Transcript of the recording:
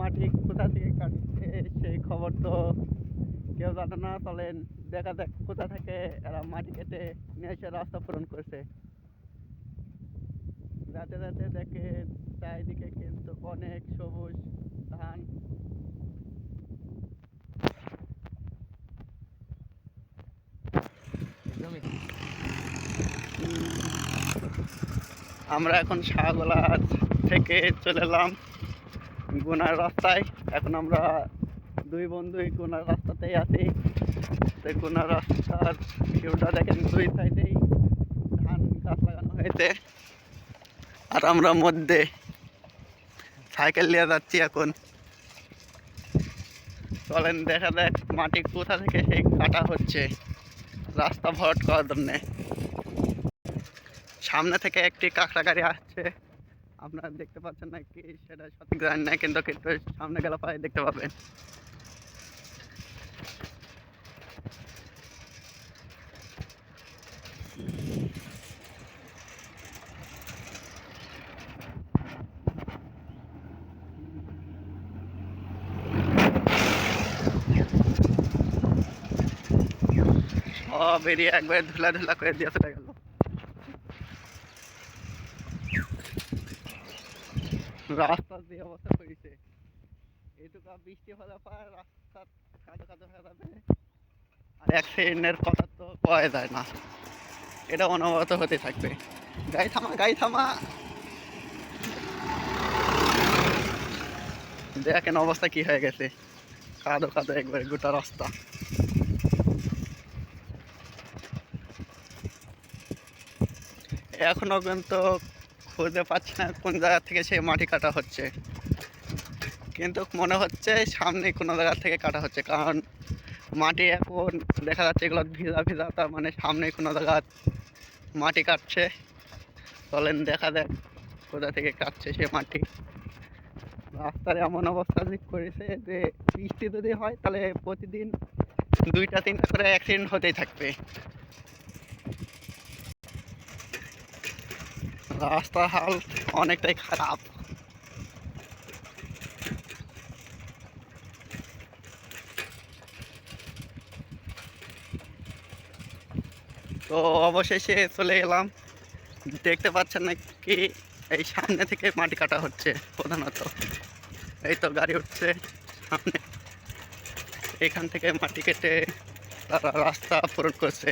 মাটি কোথা থেকে কাটছে? সেই খবর তো কেউ জানে না। চলেন, দেখা যাক কোথা থেকে এরা মাটি কেটে নিয়ে এসে রাস্তা পূরণ করছে। যাতে যাতে দেখে চারিদিকে কিন্তু অনেক সবুজ ধান। আমরা এখন শাহগোলা থেকে চলে এলাম। গুনার রাস্তায়। এখন আমরা দুই বন্ধুই গুনার রাস্তাতেই আছি। তো গুনার রাস্তার ভিউটা দেখেন দুই সাইডেই ধান গাছ লাগানো হয়েছে। আর আমরা মধ্যে সাইকেল নিয়ে যাচ্ছি এখন। চলেন দেখা দেখ মাটি কোথা থেকে সেই কাটা হচ্ছে। রাস্তা ভরাট করার জন্যে। সামনে থেকে একটি কাঁকড়া গাড়ি আসছে। আপনারা দেখতে পাচ্ছেন না কি? সেটা সঠিক জানি না কিন্তু কিন্তু সামনে গেলে পরে দেখতে পাবেন। সব এরিয়া একবারে ধুলা ধুলা করে দিয়ে চলে গেল। রাস্তার যে অবস্থা করেছে এইটুকু বৃষ্টি হলে পর রাস্তা কাদো কাদো হয়ে যাবে। আর অ্যাক্সিডেন্টের কথা তো পাওয়া যায় না। এটা অনবরত হতে থাকবে। গাই থামা, গাড়ি থামা। দেখেন অবস্থা কি হয়ে গেছে। কাদো কাদো একবারে গোটা রাস্তা। এখনও কিন্তু খুঁজে পাচ্ছি না কোন জায়গা থেকে সেই মাটি কাটা হচ্ছে। কিন্তু মনে হচ্ছে সামনে কোনো জায়গা থেকে কাটা হচ্ছে, কারণ মাটি এখন দেখা যাচ্ছে এগুলো ভিজা ভিজা, তার মানে সামনে কোনো জায়গা মাটি কাটছে। চলেন দেখা দেখ কোথা থেকে কাটছে সে মাটি। রাস্তার এমন অবস্থা করেছে যে বৃষ্টি যদি হয় তাহলে প্রতিদিন দুইটা তিনটা করে অ্যাক্সিডেন্ট হতেই থাকবে। রাস্তার হাল অনেকটাই খারাপ। তো অবশেষে চলে এলাম। দেখতে পাচ্ছেন না কি এই সামনে থেকে মাটি কাটা হচ্ছে প্রধানত। এই তো গাড়ি উঠছে সামনে। এখান থেকে মাটি কেটে তারা রাস্তা পূরণ করছে।